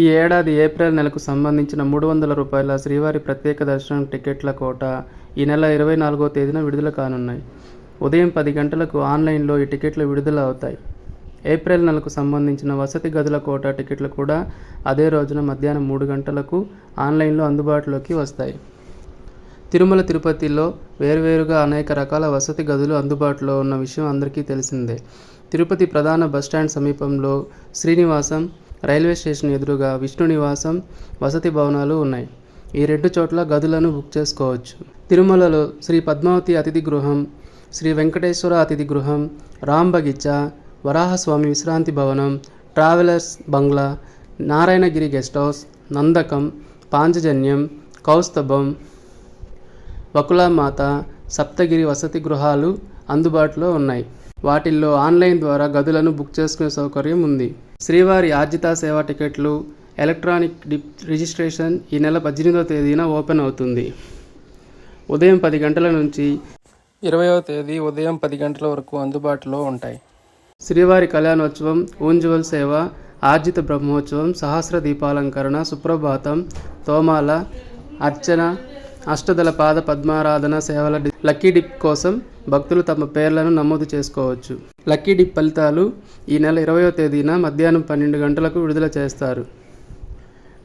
ఈ ఏడాది ఏప్రిల్ నెలకు సంబంధించిన మూడు వందల రూపాయల శ్రీవారి ప్రత్యేక దర్శనం టికెట్ల కోట ఈ నెల ఇరవై నాలుగో తేదీన విడుదల కానున్నాయి. ఉదయం పది గంటలకు ఆన్లైన్లో ఈ టికెట్లు విడుదల అవుతాయి. ఏప్రిల్ నెలకు సంబంధించిన వసతి గదుల కోట టికెట్లు కూడా అదే రోజున మధ్యాహ్నం మూడు గంటలకు ఆన్లైన్లో అందుబాటులోకి వస్తాయి. తిరుమల తిరుపతిలో వేర్వేరుగా అనేక రకాల వసతి గదులు అందుబాటులో ఉన్న విషయం అందరికీ తెలిసిందే. తిరుపతి ప్రధాన బస్టాండ్ సమీపంలో శ్రీనివాసం రైల్వే స్టేషన్ ఎదురుగా విష్ణు నివాసం వసతి భవనాలు ఉన్నాయి. ఈ రెండు చోట్ల గదులను బుక్ చేసుకోవచ్చు. తిరుమలలో శ్రీ పద్మావతి అతిథి గృహం శ్రీ వెంకటేశ్వర అతిథి గృహం రామ్ బగీచా వరాహస్వామి విశ్రాంతి భవనం travellers bungalow Narayanagiri guest house Nandakam Panchajanyam Kaustubham Vakulamata Saptagiri వసతి గృహాలు అందుబాటులో ఉన్నాయి. వాటిల్లో ఆన్లైన్ ద్వారా గదులను బుక్ చేసుకునే సౌకర్యం ఉంది. శ్రీవారి ఆర్జిత సేవా టికెట్లు ఎలక్ట్రానిక్ డిప్ రిజిస్ట్రేషన్ ఈ నెల పద్దెనిమిదవ తేదీన ఓపెన్ అవుతుంది. ఉదయం పది గంటల నుంచి ఇరవయవ తేదీ ఉదయం పది గంటల వరకు అందుబాటులో ఉంటాయి. శ్రీవారి కళ్యాణోత్సవం ఊంజువల్ సేవ ఆర్జిత బ్రహ్మోత్సవం సహస్ర దీపాలంకరణ సుప్రభాతం తోమాల అర్చన అష్టదళ పాద పద్మారాధన సేవల డి- లక్కీ డిప్ కోసం భక్తులు తమ పేర్లను నమోదు చేసుకోవచ్చు. లక్కీ డిప్ ఫలితాలు ఈ నెల ఇరవయో తేదీన మధ్యాహ్నం పన్నెండు గంటలకు విడుదల చేస్తారు.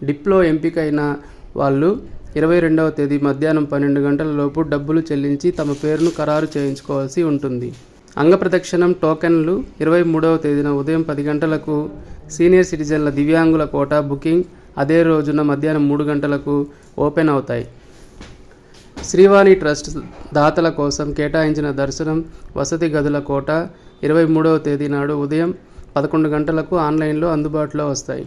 డిప్లో ఎంపికైన వాళ్ళు ఇరవై రెండవ తేదీ మధ్యాహ్నం పన్నెండు గంటల లోపు డబ్బులు చెల్లించి తమ పేరును ఖరారు చేయించుకోవాల్సి ఉంటుంది. అంగప్రదక్షిణం టోకెన్లు ఇరవై మూడవ తేదీన ఉదయం పది గంటలకు సీనియర్ సిటిజన్ల దివ్యాంగుల కోటా బుకింగ్ అదే రోజున మధ్యాహ్నం మూడు గంటలకు ఓపెన్ అవుతాయి. శ్రీవాణి ట్రస్ట్ దాతల కోసం కేటాయించిన దర్శనం వసతి గదుల కోట ఇరవై మూడవ తేదీ నాడు ఉదయం పదకొండు గంటలకు ఆన్లైన్లో అందుబాటులో వస్తాయి.